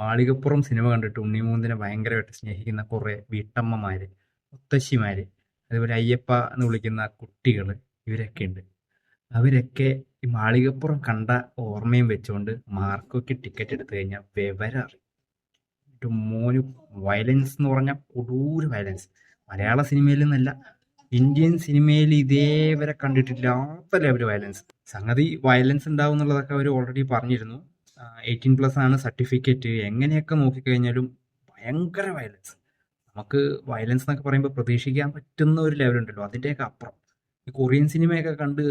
Malikappuram cinema കണ്ടിട്ട് ഉണ്ണിമൂന്നിനെ ഭയങ്കരമായിട്ട് സ്നേഹിക്കുന്ന കുറേ വീട്ടമ്മമാര് മുത്തശ്ശിമാര് അതുപോലെ അയ്യപ്പ എന്ന് വിളിക്കുന്ന കുട്ടികൾ ഇവരൊക്കെ ഉണ്ട്. അവരൊക്കെ ഈ മാളികപ്പുറം കണ്ട ഓർമ്മയും വെച്ചുകൊണ്ട് മാർക്കൊക്കെ ടിക്കറ്റ് എടുത്തു കഴിഞ്ഞാൽ വിവരം അറിയും എന്നിട്ട് മോന് വയലൻസ് എന്ന് പറഞ്ഞാൽ കൊടൂര വയലൻസ്. മലയാള സിനിമയിൽ നിന്നല്ല ഇന്ത്യൻ സിനിമയിൽ ഇതേവരെ കണ്ടിട്ടില്ലാത്ത ലെവൽ വയലൻസ്. സംഗതി വയലൻസ് ഉണ്ടാവും എന്നുള്ളതൊക്കെ അവർ ഓൾറെഡി പറഞ്ഞിരുന്നു. എയ്റ്റീൻ പ്ലസ് ആണ് സർട്ടിഫിക്കറ്റ് എങ്ങനെയൊക്കെ നോക്കിക്കഴിഞ്ഞാലും ഭയങ്കര വയലൻസ് നമുക്ക് വയലൻസ് എന്നൊക്കെ പറയുമ്പോൾ പ്രതീക്ഷിക്കാൻ പറ്റുന്ന ഒരു ലെവലുണ്ടല്ലോ അതിന്റെയൊക്കെ അപ്പുറം. ഈ കൊറിയൻ സിനിമയൊക്കെ കണ്ട്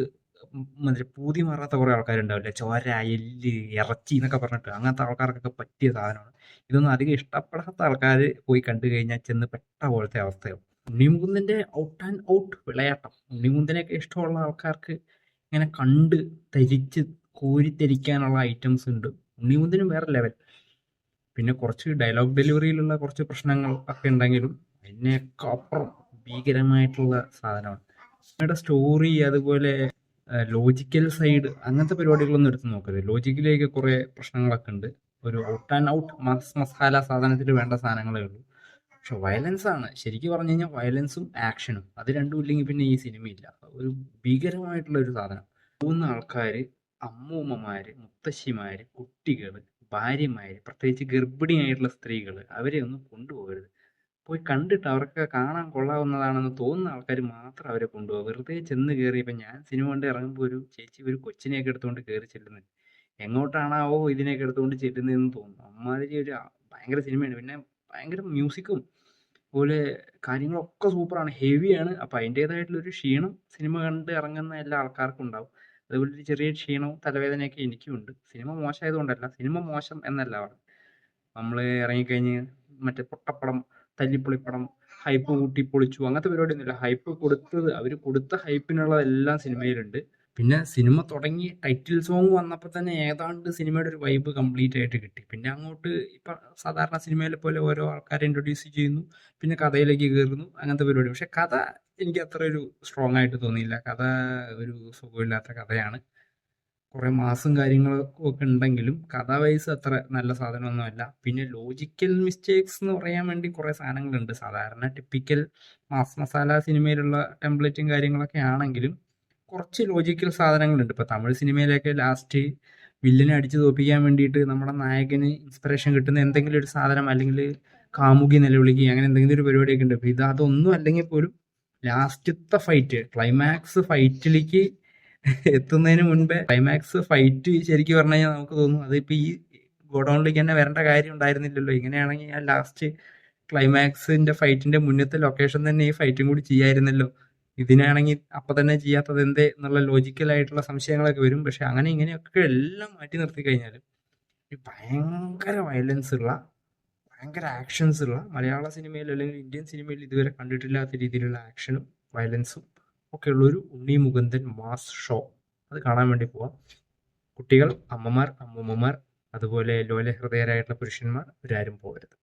മറ്റേ പൂതി മാറാത്ത കുറേ ആൾക്കാരുണ്ടാവില്ലേ? ചോര എല്ല് ഇറച്ചി എന്നൊക്കെ പറഞ്ഞിട്ട്. അങ്ങനത്തെ ആൾക്കാർക്കൊക്കെ പറ്റിയ സാധനമാണ്. ഇതൊന്നും അധികം ഇഷ്ടപ്പെടാത്ത ആൾക്കാർ പോയി കണ്ടു കഴിഞ്ഞാൽ ചെന്ന് പെട്ട പോലത്തെ അവസ്ഥയാവും. ഉണ്ണിമുകുന്ദന്റെ ഔട്ട് ആൻഡ് ഔട്ട് വിളയാട്ടം. ഉണ്ണിമുകുന്ദനെയൊക്കെ ഇഷ്ടമുള്ള ആൾക്കാർക്ക് ഇങ്ങനെ കണ്ട് തരിച്ച് കോരിത്തരിക്കാനുള്ള ഐറ്റംസ് ഉണ്ട്. ഉണ്ണിമുന്തിനും വേറെ ലെവൽ പിന്നെ കുറച്ച് ഡയലോഗ് ഡെലിവറിയിലുള്ള കുറച്ച് പ്രശ്നങ്ങൾ ഒക്കെ ഉണ്ടെങ്കിലും അതിനൊക്കെ അപ്പുറം ഭീകരമായിട്ടുള്ള സാധനമാണ്. സിനിമയുടെ സ്റ്റോറി അതുപോലെ ലോജിക്കൽ സൈഡ് അങ്ങനത്തെ പരിപാടികളൊന്നും എടുത്ത് നോക്കരുത്. ലോജിക്കിലേക്ക് കുറേ പ്രശ്നങ്ങളൊക്കെ ഉണ്ട്. ഒരു ഔട്ട് ആൻഡ് ഔട്ട് മസ് മസാല സാധനത്തിൽ വേണ്ട സാധനങ്ങളേ ഉള്ളൂ. പക്ഷെ വയലൻസ് ആണ്. ശരിക്കും പറഞ്ഞു കഴിഞ്ഞാൽ വയലൻസും ആക്ഷനും അത് രണ്ടും ഇല്ലെങ്കിൽ പിന്നെ ഈ സിനിമയില്ല ഒരു ഭീകരമായിട്ടുള്ള ഒരു സാധനം. മൂന്ന് ആൾക്കാർ അമ്മൂമ്മമാര് മുത്തശ്ശിമാര് കുട്ടികൾ ഭാര്യമാര് പ്രത്യേകിച്ച് ഗർഭിണിയായിട്ടുള്ള സ്ത്രീകൾ അവരെ ഒന്നും കൊണ്ടുപോകരുത്. പോയി കണ്ടിട്ട് അവർക്ക് കാണാൻ കൊള്ളാവുന്നതാണെന്ന് തോന്നുന്ന ആൾക്കാർ മാത്രം അവരെ കൊണ്ടുപോകുക. വെറുതെ ചെന്ന് കയറി ഇപ്പം ഞാൻ സിനിമ കണ്ട് ഇറങ്ങുമ്പോൾ ഒരു ചേച്ചി ഒരു കൊച്ചിനെയൊക്കെ എടുത്തുകൊണ്ട് കയറി ചെല്ലുന്നത് എങ്ങോട്ടാണാവോ ഇതിനെയൊക്കെ എടുത്തുകൊണ്ട് ചെല്ലുന്നതെന്ന് തോന്നുന്നു. അമ്മാതിരി ഒരു ഭയങ്കര സിനിമയാണ്. പിന്നെ ഭയങ്കര മ്യൂസിക്കും അതുപോലെ കാര്യങ്ങളൊക്കെ സൂപ്പറാണ്. ഹെവിയാണ്. അപ്പം അതിന്റേതായിട്ടുള്ളൊരു ക്ഷീണം സിനിമ കണ്ട് ഇറങ്ങുന്ന എല്ലാ ആൾക്കാർക്കും ഉണ്ടാവും. അതുപോലെ ഒരു ചെറിയ ക്ഷീണവും തലവേദനയൊക്കെ എനിക്കും ഉണ്ട് സിനിമ മോശമായതുകൊണ്ടല്ല സിനിമ മോശം എന്നല്ല പറഞ്ഞത് നമ്മൾ ഇറങ്ങിക്കഴിഞ്ഞ് മറ്റേ പൊട്ടപ്പടം തല്ലിപ്പൊളിപ്പടം ഹൈപ്പ് കൂട്ടി പൊളിച്ചു അങ്ങനത്തെ പരിപാടിയൊന്നുമില്ല. ഹൈപ്പ് കൊടുത്തത് അവർ കൊടുത്ത ഹൈപ്പിനുള്ളതെല്ലാം സിനിമയിലുണ്ട്. പിന്നെ സിനിമ തുടങ്ങി ടൈറ്റിൽ സോങ് വന്നപ്പോൾ തന്നെ ഏതാണ്ട് സിനിമയുടെ ഒരു വൈബ് കംപ്ലീറ്റ് ആയിട്ട് കിട്ടി. പിന്നെ അങ്ങോട്ട് ഇപ്പം സാധാരണ സിനിമയിലെ പോലെ ഓരോ ആൾക്കാരെ ഇൻട്രൊഡ്യൂസ് ചെയ്യുന്നു. പിന്നെ കഥയിലേക്ക് കയറുന്നു. അങ്ങനത്തെ പരിപാടി. പക്ഷെ കഥ എനിക്ക് അത്ര ഒരു സ്ട്രോങ് ആയിട്ട് തോന്നിയില്ല. കഥ ഒരു സുഖമില്ലാത്ത കഥയാണ്. കുറേ മാസും കാര്യങ്ങളൊക്കെ ഒക്കെ ഉണ്ടെങ്കിലും കഥ വൈസ് അത്ര നല്ല സാധനമൊന്നുമല്ല പിന്നെ ലോജിക്കൽ മിസ്റ്റേക്സ് എന്ന് പറയാൻ വേണ്ടി കുറേ സാധനങ്ങളുണ്ട്. സാധാരണ ടിപ്പിക്കൽ മാസ് മസാല സിനിമയിലുള്ള ടെംപ്ലേറ്റും കാര്യങ്ങളൊക്കെ ആണെങ്കിലും കുറച്ച് ലോജിക്കൽ സാധനങ്ങളുണ്ട്. ഇപ്പോൾ തമിഴ് സിനിമയിലൊക്കെ ലാസ്റ്റ് വില്ലനെ അടിച്ചു തോപ്പിക്കാൻ വേണ്ടിയിട്ട് നമ്മുടെ നായകന് ഇൻസ്പിറേഷൻ കിട്ടുന്ന എന്തെങ്കിലും ഒരു സാധനം അല്ലെങ്കിൽ കാമുകി നിലവിളിക്കുക അങ്ങനെ എന്തെങ്കിലും ഒരു പരിപാടിയൊക്കെ ഉണ്ട്. അപ്പോൾ ഇത് അതൊന്നും അല്ലെങ്കിൽ പോലും ലാസ്റ്റത്തെ ഫൈറ്റ് ക്ലൈമാക്സ് ഫൈറ്റിലേക്ക് എത്തുന്നതിന് മുൻപേ ക്ലൈമാക്സ് ഫൈറ്റ് ശരിക്കും പറഞ്ഞു കഴിഞ്ഞാൽ നമുക്ക് തോന്നും അതിപ്പോൾ ഈ ഗോഡൗണിലേക്ക് തന്നെ വരേണ്ട കാര്യം ഉണ്ടായിരുന്നില്ലല്ലോ. ഇങ്ങനെയാണെങ്കിൽ ആ ലാസ്റ്റ് ക്ലൈമാക്സിന്റെ ഫൈറ്റിന്റെ മുന്നത്തെ ലൊക്കേഷൻ തന്നെ ഈ ഫൈറ്റും കൂടി ചെയ്യായിരുന്നല്ലോ. ഇതിനാണെങ്കിൽ അപ്പം തന്നെ ചെയ്യാത്തത് എന്തേ എന്നുള്ള ലോജിക്കലായിട്ടുള്ള സംശയങ്ങളൊക്കെ വരും. പക്ഷെ അങ്ങനെ ഇങ്ങനെയൊക്കെ എല്ലാം മാറ്റി നിർത്തി കഴിഞ്ഞാൽ ഭയങ്കര വയലൻസ് ഉള്ള ഭയങ്കര ആക്ഷൻസ് ഉള്ള മലയാള സിനിമയിൽ അല്ലെങ്കിൽ ഇന്ത്യൻ സിനിമയിൽ ഇതുവരെ കണ്ടിട്ടില്ലാത്ത രീതിയിലുള്ള ആക്ഷനും വയലൻസും ഒക്കെ ഉള്ളൊരു ഉണ്ണി മുകുന്ദൻ മാസ് ഷോ അത് കാണാൻ വേണ്ടി പോവാം. കുട്ടികൾ അമ്മമാർ അമ്മൂമ്മമാർ അതുപോലെ ലോലഹൃദയരായിട്ടുള്ള പുരുഷന്മാർ ഇവരാരും പോകരുത്.